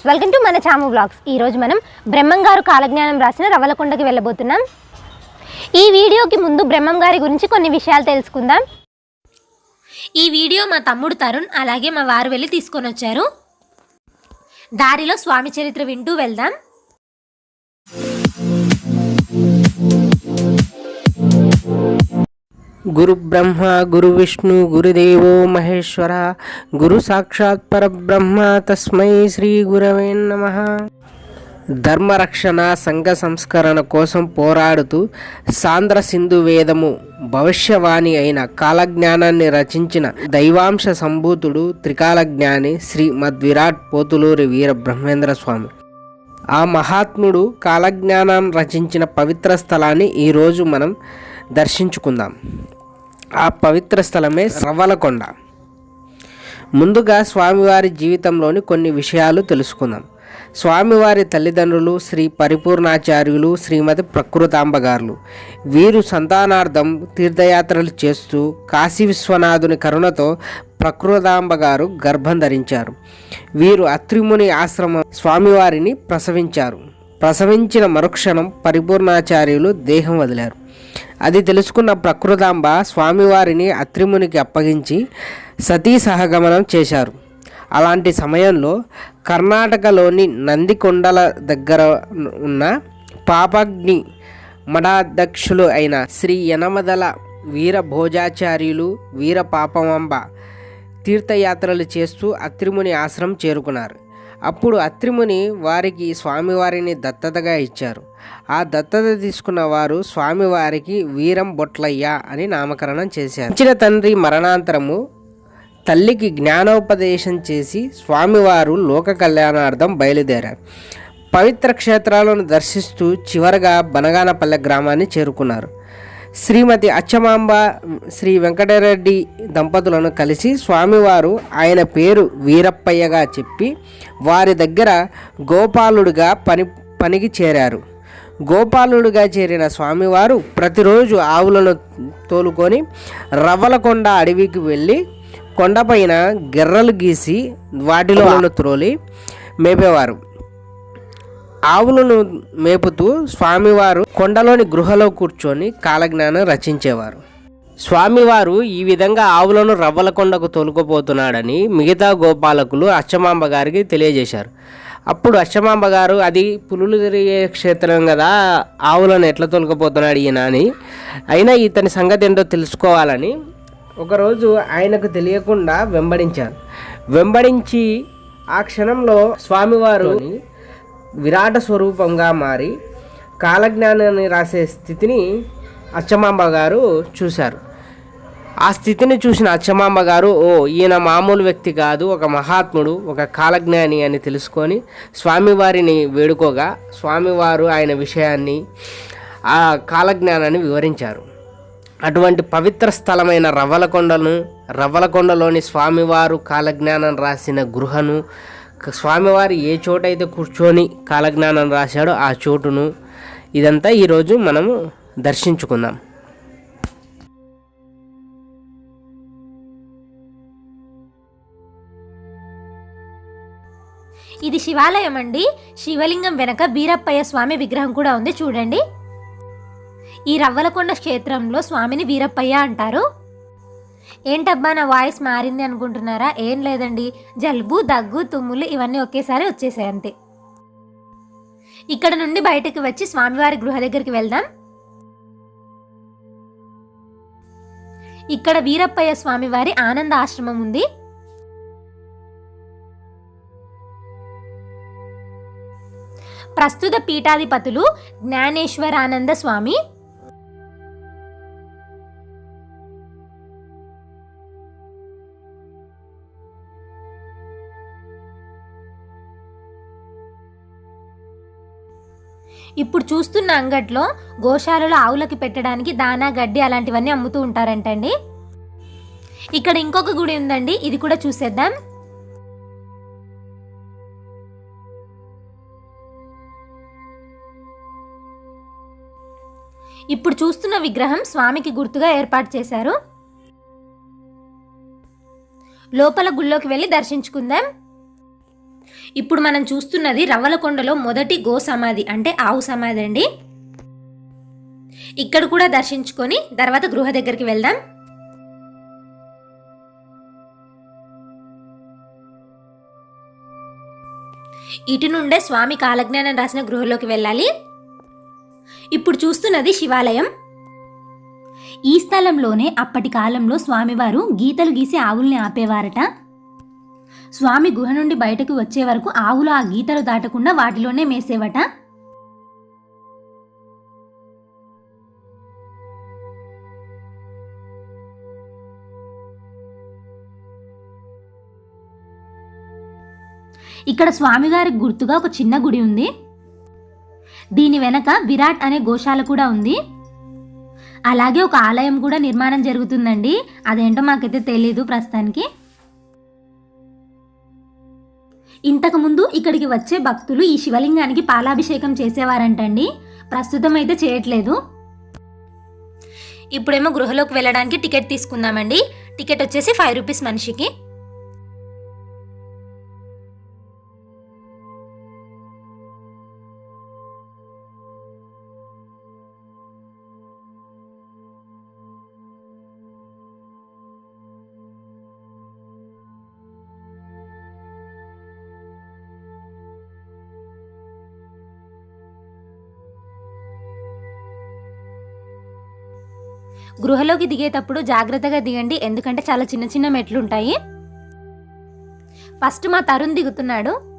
Friends welcome to మన చాము blogs ఈరోజు మనం బ్రహ్మంగారు కాలజ్ఞానం రాసిన రవలకొండకి వెళ్ళబోతున్నాం. ఈ వీడియోకి ముందు బ్రహ్మం గారి గురించి కొన్ని విషయాలు తెలుసుకుందాం. ఈ వీడియో మా తమ్ముడు తరుణ్ అలాగే మా వారు వెళ్ళి తీసుకొని వచ్చారు. దారిలో స్వామి చరిత్ర వింటూ వెళ్దాం. గురు బ్రహ్మ గురు విష్ణు గురుదేవో మహేశ్వర గురు సాక్షాత్ పరబ్రహ్మ తస్మై శ్రీ గురవే నమ. ధర్మరక్షణ సంఘ సంస్కరణ కోసం పోరాడుతూ సాంద్ర సింధు వేదము భవిష్యవాణి అయిన కాలజ్ఞానాన్ని రచించిన దైవాంశ సంభూతుడు త్రికాలజ్ఞాని శ్రీ మద్విరాట్ పోతులూరి వీర బ్రహ్మేంద్ర స్వామి. ఆ మహాత్ముడు కాలజ్ఞానం రచించిన పవిత్ర స్థలాన్ని ఈరోజు మనం దర్శించుకుందాం. ఆ పవిత్ర స్థలమే రవ్వలకొండ. ముందుగా స్వామివారి జీవితంలోని కొన్ని విషయాలు తెలుసుకుందాం. స్వామివారి తల్లిదండ్రులు శ్రీ పరిపూర్ణాచార్యులు శ్రీమతి ప్రకృతాంబగారులు. వీరు సంతానార్థం తీర్థయాత్రలు చేస్తూ కాశీ విశ్వనాథుని కరుణతో ప్రకృతాంబ గారు గర్భం ధరించారు. వీరు అత్రిముని ఆశ్రమం స్వామివారిని ప్రసవించారు. ప్రసవించిన మరుక్షణం పరిపూర్ణాచార్యులు దేహం వదిలారు. అది తెలుసుకున్న ప్రకృతాంబ స్వామివారిని అత్రిమునికి అప్పగించి సతీ సహగమనం చేశారు. అలాంటి సమయంలో కర్ణాటకలోని నందికొండల దగ్గర ఉన్న పాపగ్ని మఠాధ్యక్షులు అయిన శ్రీ యనమదల వీర భోజాచార్యులు వీర పాపమాంబ తీర్థయాత్రలు చేస్తూ అత్రిముని ఆశ్రమం చేరుకున్నారు. అప్పుడు అత్రిముని వారికి స్వామివారిని దత్తతగా ఇచ్చారు. ఆ దత్తత తీసుకున్న వారు స్వామివారికి వీరం బొట్లయ్య అని నామకరణం చేశారు. ఇచ్చిన తండ్రి మరణాంతరము తల్లికి జ్ఞానోపదేశం చేసి స్వామివారు లోక కళ్యాణార్థం బయలుదేరారు. పవిత్ర క్షేత్రాలను దర్శిస్తూ చివరగా బనగానపల్లె గ్రామాన్ని చేరుకున్నారు. శ్రీమతి అచ్చమాంబ శ్రీ వెంకటరెడ్డి దంపతులను కలిసి స్వామివారు ఆయన పేరు వీరప్పయ్యగా చెప్పి వారి దగ్గర గోపాలుడిగా పని పనికి చేరారు. గోపాలుడుగా చేరిన స్వామివారు ప్రతిరోజు ఆవులను తోలుకొని రవ్వలకొండ అడవికి వెళ్ళి కొండపైన గిర్రలు గీసి వాటిలో త్రోలి మేపేవారు. ఆవులను మేపుతూ స్వామివారు కొండలోని గృహలో కూర్చొని కాలజ్ఞానం రచించేవారు. స్వామివారు ఈ విధంగా ఆవులను రవ్వలకొండకు తొలుకుపోతున్నాడని మిగతా గోపాలకులు అచ్చమాంబ గారికి తెలియజేశారు. అప్పుడు అచ్చమాంబ గారు అది పులులు తిరిగే క్షేత్రం కదా ఆవులను ఎట్లా తొలకపోతున్నాడు ఈయన అని. అయినా ఇతని సంగతి ఏంటో తెలుసుకోవాలని ఒకరోజు ఆయనకు తెలియకుండా వెంబడించారు. వెంబడించి ఆ క్షణంలో స్వామివారు విరాట స్వరూపంగా మారి కాలజ్ఞానాన్ని రాసే స్థితిని అచ్చమాంబ గారు చూశారు. ఆ స్థితిని చూసిన అచ్చమాంబ గారు ఓ ఈయన మామూలు వ్యక్తి కాదు ఒక మహాత్ముడు ఒక కాలజ్ఞాని అని తెలుసుకొని స్వామివారిని వేడుకోగా స్వామివారు ఆయన విషయాన్ని ఆ కాలజ్ఞానాన్ని వివరించారు. అటువంటి పవిత్ర స్థలమైన రవ్వలకొండను రవ్వలకొండలోని స్వామివారు కాలజ్ఞానం రాసిన గృహను స్వామివారు ఏ చోటైతే కూర్చొని కాలజ్ఞానం రాశాడో ఆ చోటును ఇదంతా ఈరోజు మనము దర్శించుకుందాం. ఇది శివాలయం అండి. శివలింగం వెనక వీరప్పయ్య స్వామి విగ్రహం కూడా ఉంది చూడండి. ఈ రవ్వలకొండ క్షేత్రంలో స్వామిని వీరప్పయ్య అంటారు. ఏంటబ్బా నా వాయిస్ మారింది అనుకుంటున్నారా? ఏం లేదండి. జలుబు దగ్గు తుమ్ములు ఇవన్నీ ఒకేసారి వచ్చేసాయి అంతే. ఇక్కడ నుండి బయటకు వచ్చి స్వామివారి గృహ దగ్గరికి వెళ్దాం. ఇక్కడ వీరప్పయ్య స్వామివారి ఆనంద ఆశ్రమం ఉంది. ప్రస్తుత పీఠాధిపతులు జ్ఞానేశ్వరానంద స్వామి. ఇప్పుడు చూస్తున్న అంగట్లో గోశాలలో ఆవులకి పెట్టడానికి దానా గడ్డి అలాంటివన్నీ అమ్ముతూ ఉంటారంటండి. ఇక్కడ ఇంకొక గుడి ఉందండి ఇది కూడా చూసేద్దాం. ఇప్పుడు చూస్తున్న విగ్రహం స్వామికి గుర్తుగా ఏర్పాటు చేశారు. లోపల గుళ్ళోకి వెళ్ళి దర్శించుకుందాం. ఇప్పుడు మనం చూస్తున్నది రవ్వలకొండలో మొదటి గో సమాధి అంటే ఆవు సమాధి అండి. ఇక్కడ కూడా దర్శించుకొని తర్వాత గృహ దగ్గరికి వెళ్దాం. ఇటు నుండే స్వామి కాలజ్ఞానం రాసిన గృహలోకి వెళ్ళాలి. ఇప్పుడు చూస్తున్నది శివాలయం. ఈ స్థలంలోనే అప్పటి కాలంలో స్వామివారు గీతలు గీసి ఆవుల్ని ఆపేవారట. స్వామి గుహ నుండి బయటకు వచ్చే వరకు ఆవులు ఆ గీతలు దాటకుండా వాటిలోనే మేసేవట. ఇక్కడ స్వామివారికి గుర్తుగా ఒక చిన్న గుడి ఉంది. దీని వెనక విరాట్ అనే గోశాల కూడా ఉంది. అలాగే ఒక ఆలయం కూడా నిర్మాణం జరుగుతుందండి. అదేంటో మాకైతే తెలీదు ప్రస్తుతానికి. ఇంతకుముందు ఇక్కడికి వచ్చే భక్తులు ఈ శివలింగానికి పాలాభిషేకం చేసేవారంటండి. ప్రస్తుతం అయితే చేయట్లేదు. ఇప్పుడేమో గృహలోకి వెళ్ళడానికి టికెట్ తీసుకుందామండి. టికెట్ వచ్చేసి ఫైవ్ రూపీస్ మనిషికి. గృహలోకి దిగేటప్పుడు జాగ్రత్తగా దిగండి. ఎందుకంటే చాలా చిన్న చిన్న మెట్లు ఉంటాయి ఫస్ట్ మా తరుణ్ దిగుతున్నాడు.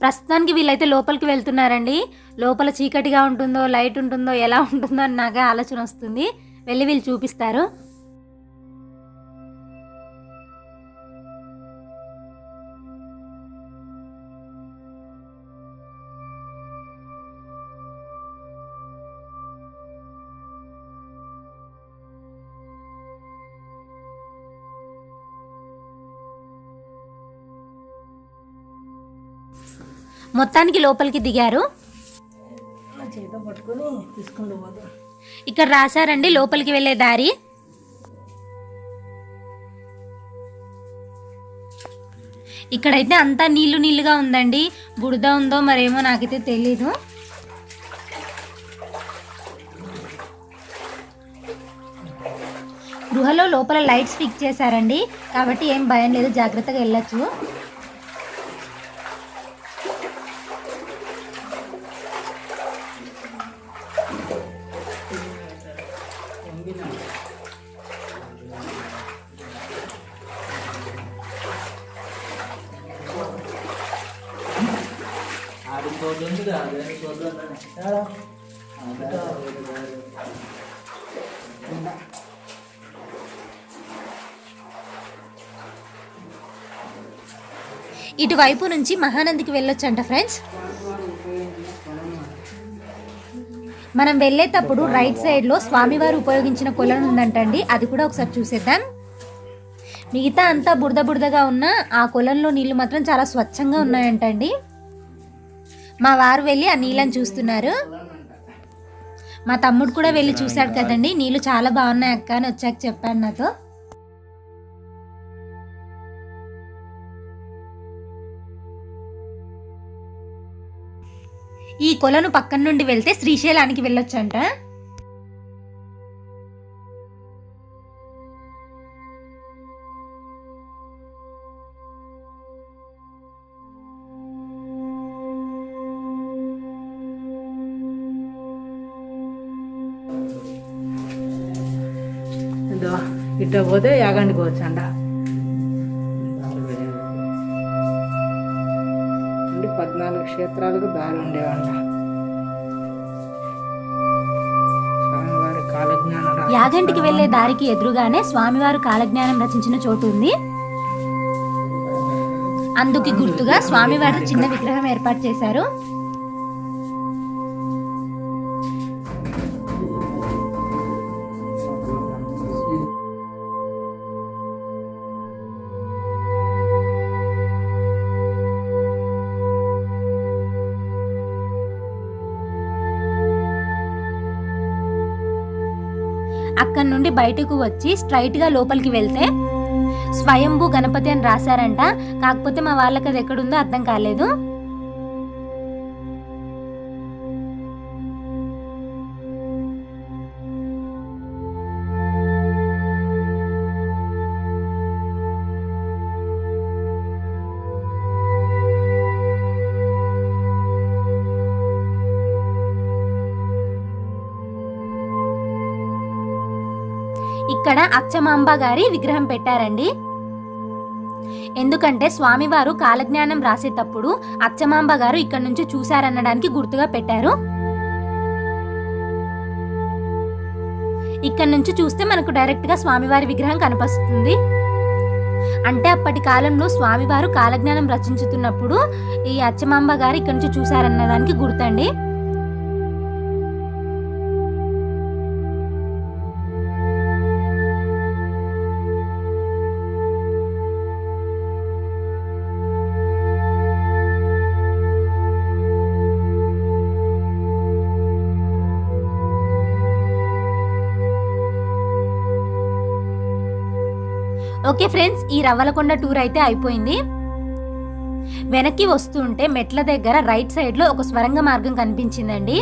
ప్రస్తుతానికి వీళ్ళైతే లోపలికి వెళ్తున్నారండి. లోపల చీకటిగా ఉంటుందో లైట్ ఉంటుందో ఎలా ఉంటుందో అని నాకే ఆలోచన వస్తుంది. వెళ్ళి వీళ్ళు చూపిస్తారు. మొత్తానికి లోపలికి దిగారు. ఇక్కడ రాశారండి లోపలికి వెళ్ళే దారి. ఇక్కడైతే అంతా నీళ్ళు నీళ్ళుగా ఉందండి. బురద ఉందో మరేమో నాకైతే తెలీదు. గృహలో లోపల లైట్స్ ఫిక్స్ చేశారండి. కాబట్టి ఏం భయం లేదు జాగ్రత్తగా వెళ్ళొచ్చు. ఇటువైపు నుంచి మహానందికి వెళ్ళొచ్చంట ఫ్రెండ్స్. మనం వెళ్ళేటప్పుడు రైట్ సైడ్లో స్వామివారు ఉపయోగించిన కొలను ఉందంటండి. అది కూడా ఒకసారి చూసేద్దాం. మిగతా అంతా బురద బురదగా ఉన్న ఆ కొలంలో నీళ్ళు మాత్రం చాలా స్వచ్ఛంగా ఉన్నాయంటండి. మా వారు వెళ్ళి ఆ నీళ్ళని చూస్తున్నారు. మా తమ్ముడు కూడా వెళ్ళి చూశాడు కదండి. నీళ్ళు చాలా బాగున్నాయి అక్క అని వచ్చాక చెప్పాను నాతో. ఈ కొలను పక్కన నుండి వెళ్తే శ్రీశైలానికి వెళ్ళొచ్చంట. ఇదో ఇట్ట పోతే యాగంటికి వచ్చండ అంటే పద్నాలుగు క్షేత్రాలకు దారి ఉండేవంట. స్వామివారి కాలజ్ఞానం రా- యాగంటికి వెళ్ళే దారికి ఎదురుగానే స్వామివారు కాలజ్ఞానం రచించిన చోటు ఉంది. అందుకు గుర్తుగా స్వామివారి చిన్న విగ్రహం ఏర్పాటు చేశారు. అక్కడి నుండి బయటకు వచ్చి స్ట్రైట్గా లోపలికి వెళ్తే స్వయంభూ గణపతి అని రాశారంట. కాకపోతే మా వాళ్ళకి అది ఎక్కడుందో అర్థం కాలేదు. ఇక్కడ అచ్చమాంబ గారి విగ్రహం పెట్టారండి. ఎందుకంటే స్వామివారు కాలజ్ఞానం రాసేటప్పుడు అచ్చమాంబ గారు ఇక్కడ నుంచి చూశారనడానికి గుర్తుగా పెట్టారు. ఇక్కడ నుంచి చూస్తే మనకు డైరెక్ట్గా స్వామివారి విగ్రహం కనిపిస్తుంది. అంటే అప్పటి కాలంలో స్వామివారు కాలజ్ఞానం రచించుతున్నప్పుడు ఈ అచ్చమాంబ గారు ఇక్కడ నుంచి చూశారన్నదానికి గుర్తండి. ఓకే ఫ్రెండ్స్ ఈ రవ్వలకొండ టూర్ అయితే అయిపోయింది. వెనక్కి వస్తుంటే మెట్ల దగ్గర రైట్ సైడ్లో ఒక స్వరంగ మార్గం కనిపించిందండి.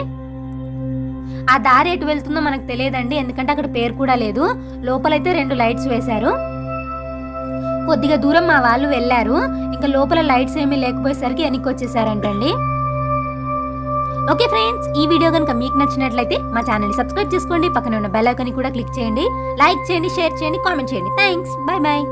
ఆ దారి ఎటు వెళ్తుందో మనకు తెలియదండి ఎందుకంటే అక్కడ పేరు కూడా లేదు. లోపలైతే రెండు లైట్స్ వేశారు. కొద్దిగా దూరం మా వాళ్ళు వెళ్ళారు. ఇంకా లోపల లైట్స్ ఏమీ లేకపోయేసరికి వెనక్కి వచ్చేసారంటండి. ఓకే ఫ్రెండ్స్ ఈ వీడియో కనుక మీకు నచ్చినట్లయితే మా ఛానల్ సబ్స్క్రైబ్ చేసుకోండి పక్కన ఉన్న బెల్ ఐకాన్ కూడా క్లిక్ చేయండి. లైక్ చేయండి షేర్ చేయండి కామెంట్ చేయండి. Thanks bye bye